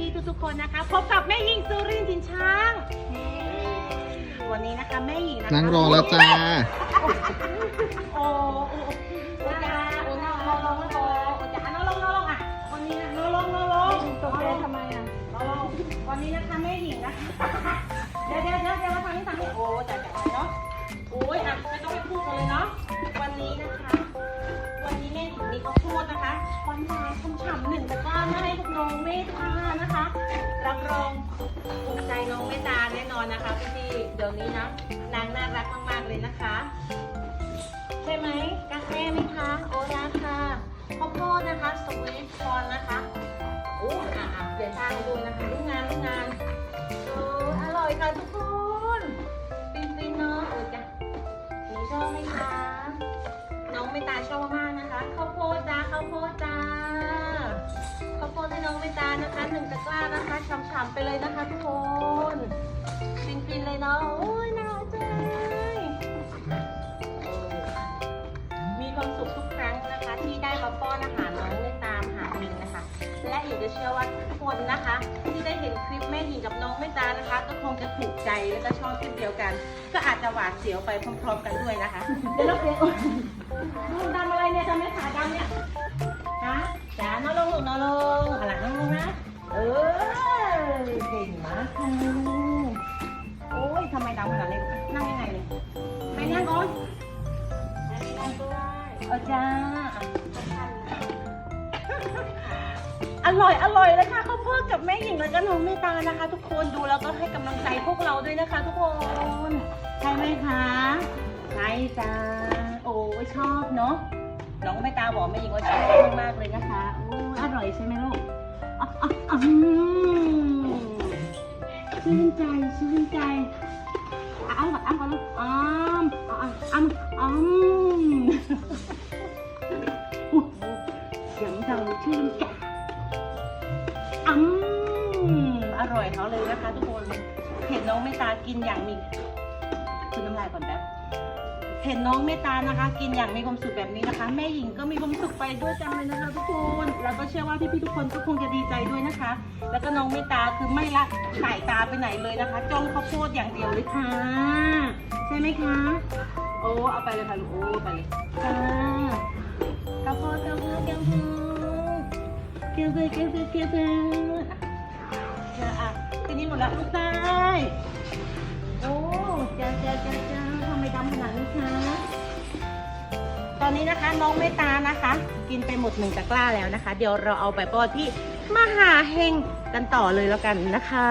พี่ๆทุกๆคนนะคะ พบกับแม่หญิงสุรินทร์ถินช้าง วันนี้นะคะแม่หญิงนะคะนั่งรอแล้วจ้า โอ้โอ้โอ้จ้าโอ้นั่งลงลงลงโอ้จ้านั่งลงนั่งลงอะวันนี้นะนั่งลงนั่งลงตกใจทำไมอะนั่งลงวันนี้นะคะแม่หญิงนะคะเดี๋ยวเดี๋ยวเดี๋ยวเดี๋ยวทางนี้ทางนี้โอ้จ้าจ้าเนาะโอ้ยอะไม่ต้องไปพูดกันเลยเนาะวันนี้นะคะ วันนี้แม่หญิงมีข้าวโพดนะคะหวานหวานฉ่ำๆหนึ่งตะกร้ามาให้พวกน้องเมตตา นะคะ รับรองถูกใจน้องเมตตาแน่นอนนะคะพี่ๆเดี๋ยวนี้นะนางน่ารักมากๆเลยนะคะ ใช่ไหมกาแฟไหมคะโอราค่ะข้าวโพดนะคะสวีทคอร์นนะคะโอ้อะเดี๋ยวทาดูนะคะลูกงานลูกงานโอ้อร่อยค่ะทุกคนฟินฟินๆเนาะโอ้จ้ะหนูชอบไหมคะน้องเมตตาชอบมากนะคะข้าวโพดจ้าข้าวโพดจ้า ข้าวโพดให้น้องเมตานะคะหนึ่งตะกร้านะคะฉ่ำๆไปเลยนะคะทุกคนฟินๆเลยเนาะโอ้ยน่าจังมีความสุขทุกครั้งนะคะ ที่ได้มาป้อนอาหารน้องเมตามหามิงนะคะ และหญิงจะเชื่อว่าทุกคนนะคะ ที่ได้เห็นคลิปแม่หญิงกับน้องเมตานะคะ ก็คงจะถูกใจและก็ชอบเช่นเดียวกัน ก็อาจจะหวาดเสียวไปพร้อมๆกันด้วยนะคะเดี๋ยวเราเปลี่ยนลูดำอะไรเนี่ยทำไมขาดำเนี่ย โอ้ยทำไมดำขนาดนี้นั่งยังไงเนี่ยไปนั่งก่อนเอาจ้า อร่อยอร่อยเลยค่ะข้าวโพดกับแม่หญิงแล้วก็น้องเมตตานะคะ ทุกคนดูแล้วก็ให้กำลังใจพวกเราด้วยนะคะ ทุกคนใช่ไหมคะใช่จ้าโอ้ยชอบเนาะน้องไม่ตาบอกแม่หญิงว่าชอบมากๆเลยนะคะโอ้อร่อยใช่ไหมลูกอะอะอะอืม ชื่นใจชื่นใจอะอ้ำก่อนอ้ำก่อนลูกอ้ำอะอะอ้ำอ้ำอุ๊ยเสียงดังชื่นใจอ้ำอร่อยเขาเลยนะคะทุกคนเห็นน้องไม่ตากินอย่างมีคุณน้ำลายก่อนแป๊บ เห็นน้องเมตานะคะ กินอย่างมีความสุขแบบนี้นะคะ แม่หญิงก็มีความสุขไปด้วยกันเลยนะคะทุกคนแล้วก็เชื่อว่าพี่ๆทุกคนก็คงจะดีใจด้วยนะคะ แล้วก็น้องเมตาคือไม่ละสายตาไปไหนเลยนะคะจ้องข้าวโพดอย่างเดียวเลยค่ะ ใช่ไหมคะ โอ้เอาไปเลยค่ะลูกโอ้ไปเลยค่ะข้าวโพดข้าวโพดข้าวโพดเกี่ยวเลยเกี่ยวเลยเกี่ยวเลยอะอะทีนี้หมดละลูกได้โนี้นะคะ น้องเมตตานะคะ กินไปหมดหนึ่งตะกร้าแล้วนะคะ เดี๋ยวเราเอาไปป้อนที่มหาเฮงกันต่อเลยแล้วกันนะคะ